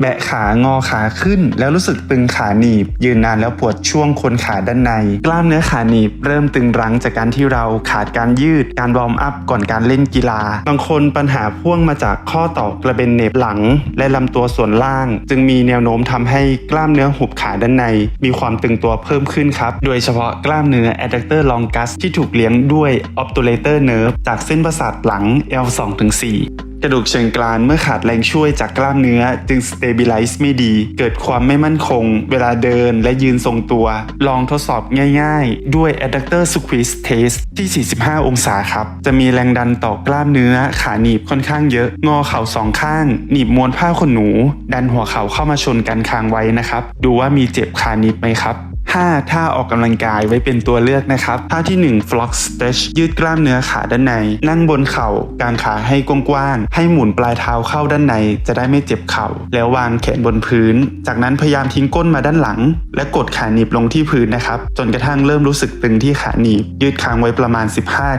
แบะขางอขาขึ้น แล้วรู้สึกตึงขาหนีบ ยืนนานแล้วปวดช่วงคนขาด้านใน กล้ามเนื้อขาหนีบ เริ่มตึงรั้งจากการที่เราขาดการยืดการวอร์มอัพก่อนการเล่นกีฬา บางคนปัญหาพ่วงมาจากข้อต่อกระเบนเน็บหลัง และลำตัวส่วนล่าง จึงมีแนวโน้มทำให้กล้ามเนื้อหุบขาด้านใน มีความตึงตัวเพิ่มขึ้นครับ โดยเฉพาะกล้ามเนื้อ adductor longus ที่ถูกเลี้ยงด้วย obturator nerve จากเส้นประสาทหลัง L2 ถึง4 กระดูกเชิงกรานเมื่อขาดแรงช่วยจากกล้ามเนื้อ จึง stabilize ไม่ดี เกิดความไม่มั่นคง เวลาเดินและยืนทรงตัว ลองทดสอบง่ายๆ ด้วย adductor squeeze test ที่ 45 องศาครับ จะมีแรงดันต่อกล้ามเนื้อขาหนีบค่อนข้างเยอะ งอเข่าสองข้าง หนีบมวนผ้าขนหนู ดันหัวเข่าเข้ามาชนกันคางไว้นะครับ ดูว่ามีเจ็บขาหนีบไหมครับ 5. ท่าออกกำลังกายไว้เป็นตัวเลือกนะครับ ท่าที่ 1 flock stretch ยืดกล้ามเนื้อขาด้านใน นั่งบนเข่ากางขาให้กว้างๆ ให้หมุนปลายเท้าเข้าด้านใน จะได้ไม่เจ็บเข่า แล้ววางแขนบนพื้น จากนั้นพยายามทิ้งก้นมาด้านหลัง และกดขาหนีบลงที่พื้นนะครับ จนกระทั่งเริ่มรู้สึกตึงที่ขาหนีบ ยืดค้างไว้ประมาณ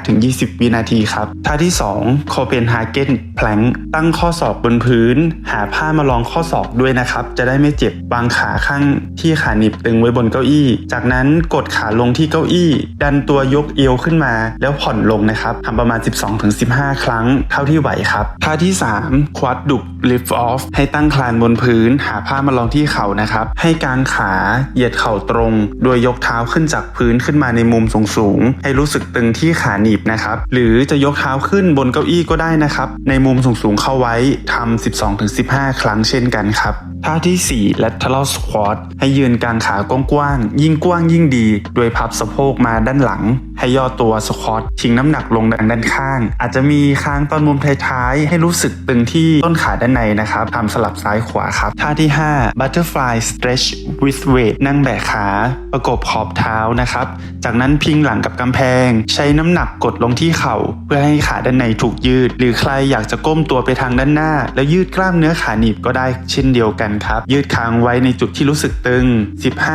15-20 วินาทีครับ ท่าที่ 2 Copenhagen plank ตั้งข้อศอกบนพื้น หาผ้ามารองข้อศอกด้วยนะครับ จะได้ไม่เจ็บ วางขาข้างที่ขาหนีบตึงไว้บนเก้าอี้จากนั้นกดขาลงที่เก้าอี้ ดันตัวยกเอวขึ้นมา แล้วผ่อนลงนะครับทำประมาณ 12-15 ครั้งเท่าที่ไหวครับท่าที่3 quad duck lift off ให้ตั้งคลานบนพื้น หาผ้ามารองที่เข่านะครับ ให้กางขาเหยียดเข่าตรง โดยยกเท้าขึ้นจากพื้นขึ้นมาในมุมสูงๆให้รู้สึกตึงที่ขาหนีบนะครับ หรือจะยกเท้าขึ้นบนเก้าอี้ก็ได้นะครับ ในมุมสูงๆเข้าไว้ทำ 12-15 ครั้งเช่นกันครับท่าที่ 4 lateral squat ให้ยืนกางขากว้างยิ่งกว้างยิ่งดี โดยพับสะโพกมาด้านหลัง ให้ย่อตัวสควอตทิ้งน้ำหนักลงด้านข้าง อาจจะมีค้างตอนมุมท้ายๆ ให้รู้สึกตึงที่ต้นขาด้านในนะครับทำสลับซ้ายขวาครับ ท่าที่ 5 butterfly stretch with weight นั่งแบกขาประกบขอบเท้านะครับ จากนั้นพิงหลังกับกำแพง ใช้น้ำหนักกดลงที่เข่า เพื่อให้ขาด้านในถูกยืด หรือใครอยากจะก้มตัวไปทางด้านหน้า แล้วยืดกล้ามเนื้อขาหนีบก็ได้เช่นเดียวกันครับ ยืดค้างไว้ในจุดที่รู้สึกตึง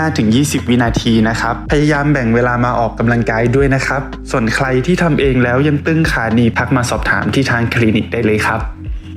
15-20 วินาทีนะครับ พยายามแบ่งเวลามาออกกำลังกายด้วยนะครับ ส่วนใครที่ทำเองแล้วยังตึงขาหนีพักมาสอบถามที่ทางคลินิกได้เลยครับ